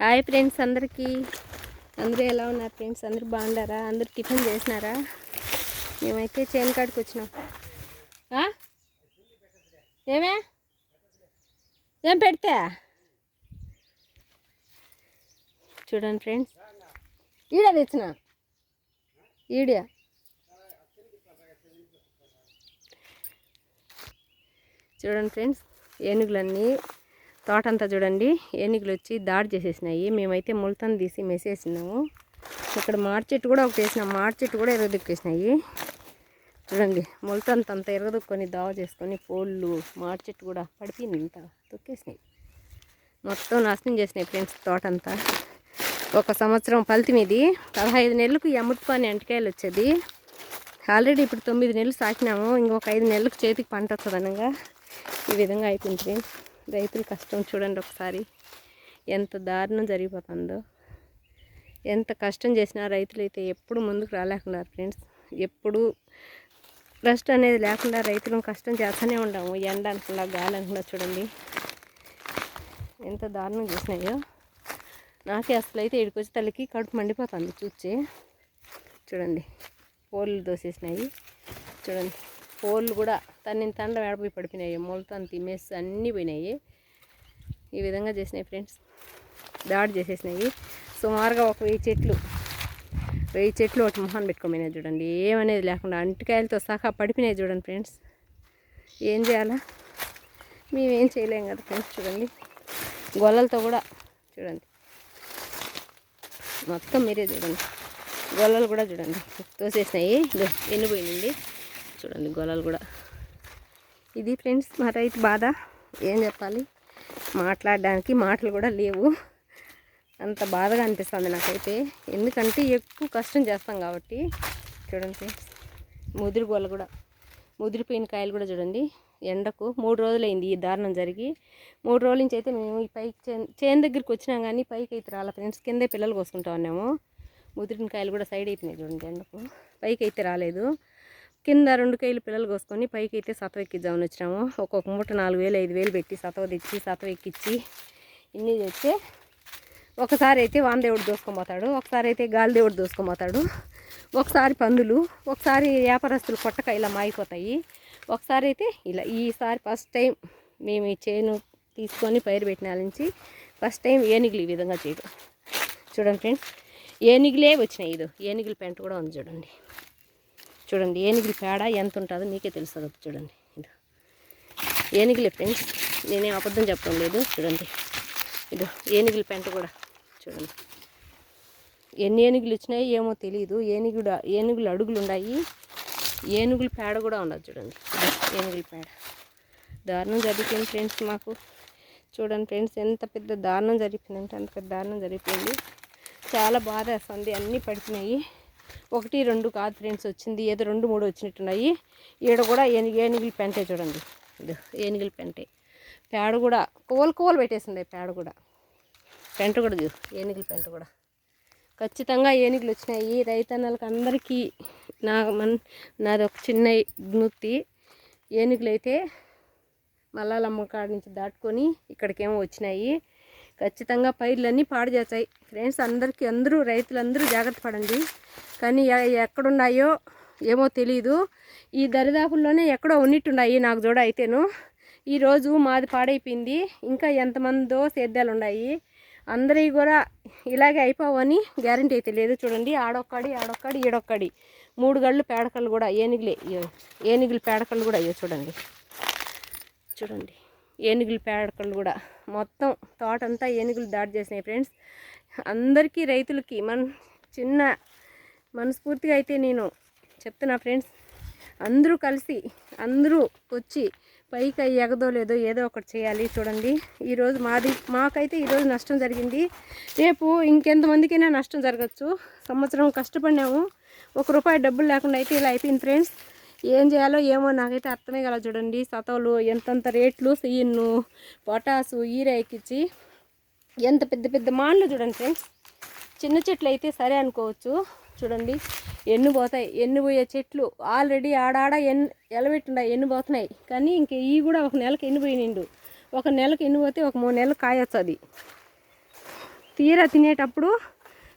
Hi friends అందరికీ. అందరూ ఎలా ఉన్నారు ఫ్రెండ్స్? అందరూ బాగున్నారా? అందరూ టిఫిన్ చేసినారా? మేమైతే చేను కాడికి వచ్చినాం. ఏమే? ఏం పెడితే? చూడండి ఫ్రెండ్స్. ఈడ తెచ్చిన? ఈడియా? చూడండి ఫ్రెండ్స్ ఏనుగులన్నీ తోటంతా చూడండి ఏనుగులు వచ్చి దాడి చేసేసినాయి. మేమైతే ముల్తాన్ తీసి మెసేసినాము. ఇక్కడ మాడి చెట్టు కూడా ఒకటి వేసినాం. మార్చెట్టు కూడా ఎరగదొక్కేసినాయి చూడండి ముల్తాన్ అంతా ఎరగదొక్కొని దావ చేసుకొని పోళ్ళు మాడి చెట్టు కూడా పడిపోయింది ఇంత తొక్కేసినాయి. మొత్తం నాశనం చేసినాయి ఫ్రెండ్స్ తోటంతా. ఒక సంవత్సరం ఫలితం ఇది. పదహైదు నెలలకు ఎమ్ముట్టుకొని ఎంటకాయలు వచ్చేది. ఆల్రెడీ ఇప్పుడు తొమ్మిది నెలలు సాకినాము. ఇంకొక ఐదు నెలలకు చేతికి పంట వస్తుంది అనగా ఈ విధంగా అయిపోయింది ఫ్రెండ్స్. రైతుల కష్టం చూడండి ఒకసారి. ఎంత దారుణం జరిగిపోతుందో. ఎంత కష్టం చేసినా రైతులు అయితే ఎప్పుడు ముందుకు రాలేకున్నారు ఫ్రెండ్స్. ఎప్పుడు రెస్ట్ అనేది లేకుండా రైతులు కష్టం చేస్తూనే ఉండము. ఎండ అనుకుండా గాలి అనుకుండా చూడండి. ఎంత దారుణం చేసినాయో. నాకే అసలు అయితే ఇడికొచ్చి తల్లికి కడుపు మండిపోతుంది చూచి చూడండి పోళ్ళు దోసేసినాయి. చూడండి పోళ్ళు కూడా తన్ని తండ వేడపోయి పడిపోయినాయి మొలతో తిమ్మేసి అన్నీ పోయినాయి. ఈ విధంగా చేసినాయి ఫ్రెండ్స్. దాడి చేసేసినాయి. సుమారుగా ఒక వెయ్యి చెట్లు వెయ్యి చెట్లు ఒకటి మొహాన్ని పెట్టుకోమైనాయి చూడండి. ఏమనేది లేకుండా అంటికాయలతో సహా పడిపోయినాయి చూడండి ఫ్రెండ్స్. ఏం చేయాలా? మేమేం చేయలేం కదా ఫ్రెండ్స్ చూడండి. గొల్లలతో కూడా చూడండి. మొత్తం మీరే చూడండి. గొల్లలు కూడా చూడండి. తోసేసినాయి. ఎన్ని ఎండిపోయింది చూడండి గొల్లలు కూడా. ఇది ఫ్రెండ్స్ మా రైతు బాధ. ఏం చెప్పాలి? మాట్లాడడానికి మాటలు కూడా లేవు. అంత బాధగా అనిపిస్తుంది నాకైతే. ఎందుకంటే ఎక్కువ కష్టం చేస్తాం కాబట్టి. చూడండి ఫ్రెండ్స్ ముదిరి గోల కూడా. ముదిరిపోయిన కాయలు కూడా చూడండి. ఎండకు మూడు రోజులైంది ఈ దారుణం జరిగి. మూడు రోజుల నుంచి అయితే మేము ఈ పైకి చేను చేను దగ్గరికి వచ్చినాం కానీ పైకి అయితే రాలే ఫ్రెండ్స్. కిందే పిల్లలు కోసుకుంటా ఉన్నాము. ముదిరిన కాయలు కూడా సైడ్ అయిపోయినాయి చూడండి ఎండకు. పైకి అయితే రాలేదు. కింద రెండు కాయలు పిల్లలు కోసుకొని పైకి అయితే సతవ ఎక్కిద్దామని వచ్చినాము. ఒక్కొక్క మూట నాలుగు వేలు ఐదు వేలు పెట్టి సతవ తెచ్చి సతవ ఎక్కిచ్చి ఇన్ని తెచ్చి ఒకసారి అయితే వామదేవుడు దూసుకొని ఒకసారి అయితే గాలిదేవుడు దూసుకొని ఒకసారి పందులు ఒకసారి వ్యాపారస్తులు కొట్టక ఇలా మాగిపోతాయి. ఒకసారి అయితే ఇలా ఈసారి ఫస్ట్ టైం మేము ఈ చేను తీసుకొని పైరు పెట్టిన నుంచి ఫస్ట్ టైం ఏనుగులు ఈ విధంగా చేయడం. చూడండి ఫ్రెండ్స్ ఏనుగులే వచ్చినాయి ఇది. ఏనుగుల పెంట కూడా ఉంది చూడండి. చూడండి ఏనుగుల పేడ ఎంత ఉంటుందో మీకే తెలుస్తుంది చూడండి. ఇది ఏనుగులే ఫ్రెండ్స్ నేనేం అబద్ధం చెప్పడం లేదు చూడండి. ఇదో ఏనుగుల పెంట కూడా చూడండి. ఎన్ని ఏనుగులు వచ్చినాయి ఏమో తెలియదు ఏనుగుడు ఏనుగులు అడుగులు ఉన్నాయి ఏనుగుల పేడ కూడా ఉండదు చూడండి. ఏనుగుల పేడ. దారుణం జరిగిపోయింది ఫ్రెండ్స్ మాకు. చూడండి ఫ్రెండ్స్ ఎంత పెద్ద దారుణం జరిగిపోయిందంటే అంత పెద్ద దారుణం జరిగిపోయింది చాలా బాధ వేస్తుంది అన్నీ పడిపోయినాయి. ఒకటి రెండు కాదు ఫ్రెండ్స్ వచ్చింది. ఏదో రెండు మూడు వచ్చినట్టున్నాయి. ఈడ కూడా ఏనుగు ఏనుగులు పెంటే చూడండి. ఇది ఏనుగుల పెంటే. పేడ కూడా కోలు కోలు పెట్టేసింది పేడ కూడా. పెంట కూడా చూడు ఏనుగుల పెంట కూడా. ఖచ్చితంగా ఏనుగులు వచ్చినాయి. రైతన్నలకు అందరికీ నా మన్ నాది ఒక చిన్న విజ్ఞప్తి ఏనుగులు అయితే మల్లాలమ్మ కాడ నుంచి దాటుకొని ఇక్కడికేమో వచ్చినాయి. ఖచ్చితంగా పైర్లన్నీ పాడు చేస్తాయి ఫ్రెండ్స్ అందరికీ అందరూ రైతులందరూ జాగ్రత్త పడండి. కానీ ఎక్కడున్నాయో ఏమో తెలీదు. ఈ దరిదాపుల్లోనే ఎక్కడో ఉన్నట్టున్నాయి నాకు చూడ అయితేను. ఈరోజు మాది పాడైపోయింది. ఇంకా ఎంతమందో సేద్యాలు ఉన్నాయి అందరివి కూడా ఇలాగే అయిపోవని గ్యారంటీ అయితే లేదు. చూడండి ఆడొక్కడి ఆడొక్కడి ఈడొక్కడి. మూడు గళ్ళు పేడకళ్ళు కూడా ఏనుగులే ఏనుగులు పేడకళ్ళు కూడా అయ్యో చూడండి. చూడండి ఏనుగులు పేడకళ్ళు కూడా. మొత్తం తోటంతా ఏనుగులు దాడి చేసినాయి ఫ్రెండ్స్. అందరికీ రైతులకి మన చిన్న మనస్ఫూర్తిగా అయితే నేను చెప్తున్నా ఫ్రెండ్స్. అందరూ కలిసి అందరూ వచ్చి పైకి ఎగదో లేదో ఏదో ఒకటి చేయాలి చూడండి. ఈరోజు మాది మాకైతే ఈరోజు నష్టం జరిగింది. రేపు ఇంకెంతమందికైనా నష్టం జరగచ్చు. సంవత్సరం కష్టపడినాము. ఒక రూపాయి డబ్బులు లేకుండా అయితే ఇలా అయిపోయింది ఫ్రెండ్స్. ఏం చేయాలో ఏమో నాకైతే అర్థమే కదా చూడండి. సతవులు ఎంతంత రేట్లు సీన్ను పొటాసు ఈరే ఎక్కించి ఎంత పెద్ద పెద్ద మాండ్లు చూడండి ఫ్రెండ్స్. చిన్న చెట్లు అయితే సరే అనుకోవచ్చు చూడండి. ఎన్ను పోతాయి? ఎన్ను పోయే చెట్లు? ఆల్రెడీ ఆడాడ ఎన్ ఎలబెట్టున్నాయి ఎన్ను పోతున్నాయి? కానీ ఇంక ఇవి కూడా ఒక నెలకు ఎన్ని పోయినిండు? ఒక నెలకు ఎన్ని పోతే ఒక మూడు నెలలు కాయొచ్చు అది. తీరా తినేటప్పుడు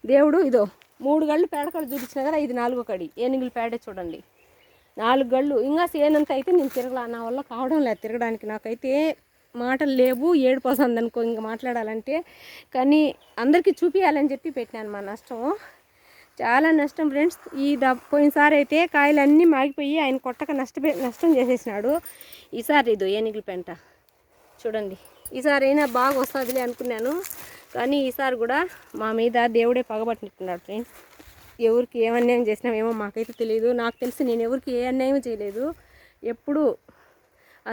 దేవుడు ఇదో మూడు గళ్ళు పేడకలు చూపించిన కదా ఇది నాలుగో కడి. ఏనుగులు పేడే చూడండి. నాలుగు గళ్ళు. ఇంకా సేనంత అయితే నేను తిరగలా. నా వల్ల కావడం లేదు తిరగడానికి. నాకైతే మాటలు లేవు ఏడుపు వస్తుంది అనుకో ఇంకా మాట్లాడాలంటే. కానీ అందరికీ చూపించాలని చెప్పి పెట్టినాను మా నష్టం. చాలా నష్టం ఫ్రెండ్స్. ఈ ద పోయినసారి అయితే కాయలు అన్నీ మాగిపోయి ఆయన కొట్టక నష్టపే నష్టం చేసేసినాడు. ఈసారి ఇది ఏనుగుల పెంట. చూడండి. ఈసారి అయినా బాగా వస్తుందిలే అనుకున్నాను. కానీ ఈసారి కూడా మా మీద దేవుడే పగబట్టినట్టున్నాడు ఫ్రెండ్స్. ఎవరికి ఏ అన్యాయం చేసినామేమో మాకైతే తెలియదు నాకు తెలిసి నేను ఎవరికి ఏ అన్యాయం చేయలేదు. ఎప్పుడు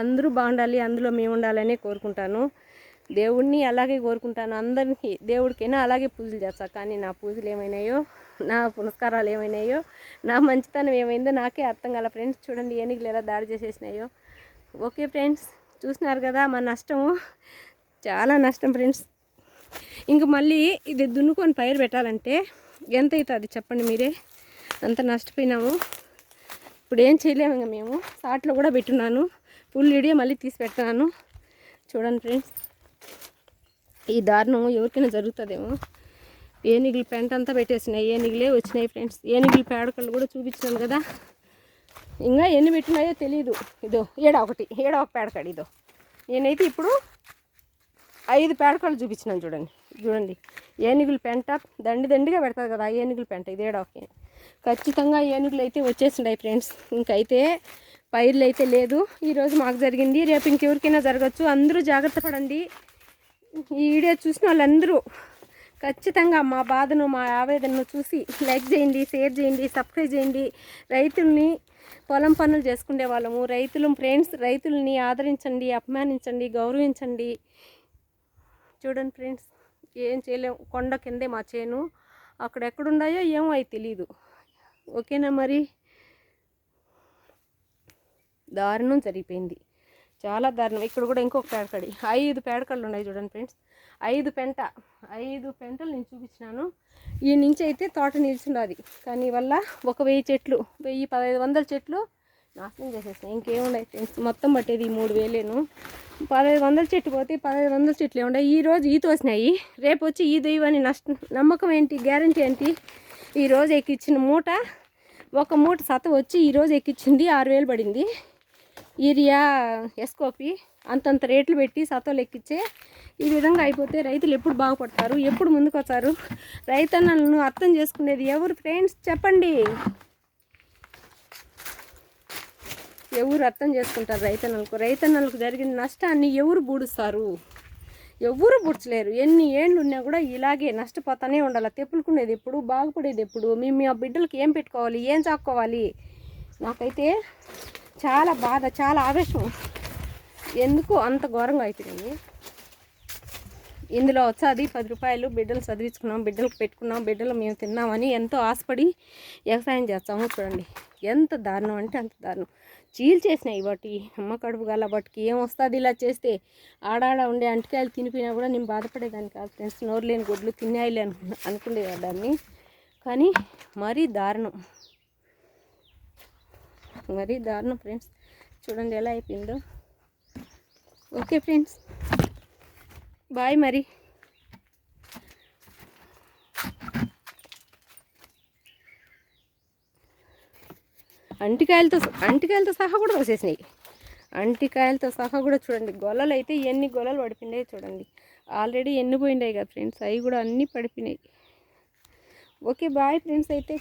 అందరూ బాగుండాలి అందులో మేము ఉండాలనే కోరుకుంటాను. దేవుడిని అలాగే కోరుకుంటాను. అందరికీ దేవుడికైనా అలాగే పూజలు చేస్తా. కానీ నా పూజలు ఏమైనాయో నా పునస్కారాలు ఏమైనాయో నా మంచితనం ఏమైందో నాకే అర్థం కాల ఫ్రెండ్స్. చూడండి ఏనుగులు ఎలా దాడి చేసేసినాయో. ఓకే ఫ్రెండ్స్ చూసినారు కదా మా నష్టము చాలా నష్టం ఫ్రెండ్స్. ఇంక మళ్ళీ ఇది దున్నుకొని పైరు పెట్టాలంటే ఎంత అవుతుంది చెప్పండి మీరే. అంత నష్టపోయినాము. ఇప్పుడు ఏం చేయలేము ఇంకా మేము. సాట్లో కూడా పెట్టున్నాను. ఫుల్ వీడియో మళ్ళీ తీసి పెడతాను. చూడండి ఫ్రెండ్స్. ఈ దారుణం ఎవరికైనా జరుగుతుందేమో. ఏనుగులు పెంట అంతా పెట్టేసినాయి ఏనుగులే వచ్చినాయి ఫ్రెండ్స్. ఏనుగుల పేడకళ్ళు కూడా చూపించాను కదా. ఇంకా ఎన్ని పెట్టినాయో తెలియదు ఇదో ఏడా ఒకటి ఏడా ఒక పేడకాడు ఇదో. నేనైతే ఇప్పుడు ఐదు పేడకళ్ళు చూపించినాను చూడండి. చూడండి. ఏనుగుల పెంట దండి దండిగా పెడతారు కదా ఏనుగుల పెంట. ఇది ఏడా ఖచ్చితంగా ఏనుగులు అయితే వచ్చేసిండాయి ఫ్రెండ్స్. ఇంకైతే పైర్లు అయితే లేదు ఈరోజు మాకు జరిగింది. రేపు ఇంకెవరికైనా జరగచ్చు. అందరూ జాగ్రత్త పడండి. ఈ వీడియో చూసిన వాళ్ళందరూ ఖచ్చితంగా మా బాధను మా ఆవేదనను చూసి లైక్ చేయండి షేర్ చేయండి సబ్స్క్రైబ్ చేయండి. రైతుల్ని పొలం పనులు చేసుకునే వాళ్ళము. రైతులు ఫ్రెండ్స్ రైతుల్ని ఆదరించండి అభిమానించండి గౌరవించండి. చూడండి ఫ్రెండ్స్. ఏం చేయలేము కొండ కిందే మా చేను. అక్కడ ఎక్కడున్నాయో ఏమో అవి తెలీదు. ఓకేనా మరి? దారుణం జరిగిపోయింది. చాలా దారుణం. ఇక్కడ కూడా ఇంకొక పేడకడి. ఐదు పేడకళ్ళు ఉన్నాయి చూడండి ఫ్రెండ్స్. ఐదు పెంట. ఐదు పెంటలు నేను చూపించినాను. ఈ నుంచి అయితే తోట నిల్చున్నది కానీ వల్ల ఒక వెయ్యి చెట్లు వెయ్యి పదహైదు వందల చెట్లు నాశనం చేసేసాయి ఇంకేమున్నాయి ఫ్రెండ్స్? మొత్తం పట్టేది ఈ మూడు వేలేను. పదహైదు వందల చెట్టు పోతే పదహైదు వందల చెట్లు ఏమున్నాయి ఈ రోజు ఈత వచ్చినాయి. రేపు వచ్చి ఈ దైవాన్ని నష్టం నమ్మకం ఏంటి గ్యారంటీ ఏంటి? ఈ రోజు ఎక్కిచ్చిన మూట ఒక మూట సత వచ్చి ఈరోజు ఎక్కిచ్చింది ఆరు వేలు పడింది. యూరియా ఎస్కోపి అంతంత రేట్లు పెట్టి సతలు ఎక్కిచ్చే ఈ విధంగా అయిపోతే రైతులు ఎప్పుడు బాగుపడతారు ఎప్పుడు ముందుకు వస్తారు రైతన్నలను అర్థం చేసుకునేది ఎవరు? ఫ్రెండ్స్ చెప్పండి. ఎవరు అర్థం చేసుకుంటారు రైతన్నలకు? రైతన్నలకు జరిగిన నష్టాన్ని ఎవరు బూడుస్తారు? ఎవరు పుడ్చలేరు ఎన్ని ఏండ్లు ఉన్నా కూడా ఇలాగే నష్టపోతానే ఉండాలి. తెప్పులుకునేది ఎప్పుడు? బాగుపడేది ఎప్పుడు? మేము మీ బిడ్డలకి ఏం పెట్టుకోవాలి? ఏం చాక్కోవాలి? నాకైతే చాలా బాధ చాలా ఆవేశం. ఎందుకు అంత ఘోరంగా అయిపోయింది? ఇందులో వచ్చాది పది రూపాయలు. బిడ్డలు చదివించుకున్నాం బిడ్డలకు పెట్టుకున్నాం బిడ్డలు మేము తిన్నామని ఎంతో ఆశపడి వ్యవసాయం చేస్తాము చూడండి. ఎంత దారుణం అంటే అంత దారుణం. చీల్ చేసినాయి వాటి అమ్మ కడుపు గల వాటికి ఏం వస్తుంది ఇలా చేస్తే? ఆడాడ ఉండే అంటికాయలు తినిపోయినా కూడా నేను బాధపడేదాన్ని కాదు ఫ్రెండ్స్. నోరు లేని గుడ్లు తినేయాలి అనుకున్నా అనుకునేదాన్ని కానీ మరీ దారుణం. మరీ దారుణం ఫ్రెండ్స్. చూడండి ఎలా అయిపోయిందో. Okay friends. బాయ్ మరి. అంటికాయలతో అంటికాయలతో సహా కూడా వచ్చేసినాయి అంటికాయలతో సహా కూడా చూడండి గొల్లలు అయితే ఎన్ని గొల్లలు పడిపోయినాయి చూడండి. ఆల్రెడీ ఎన్ని పోయినాయి కదా ఫ్రెండ్స్ అవి కూడా అన్నీ పడిపోయినాయి. ఓకే బాయ్ ఫ్రెండ్స్ అయితే.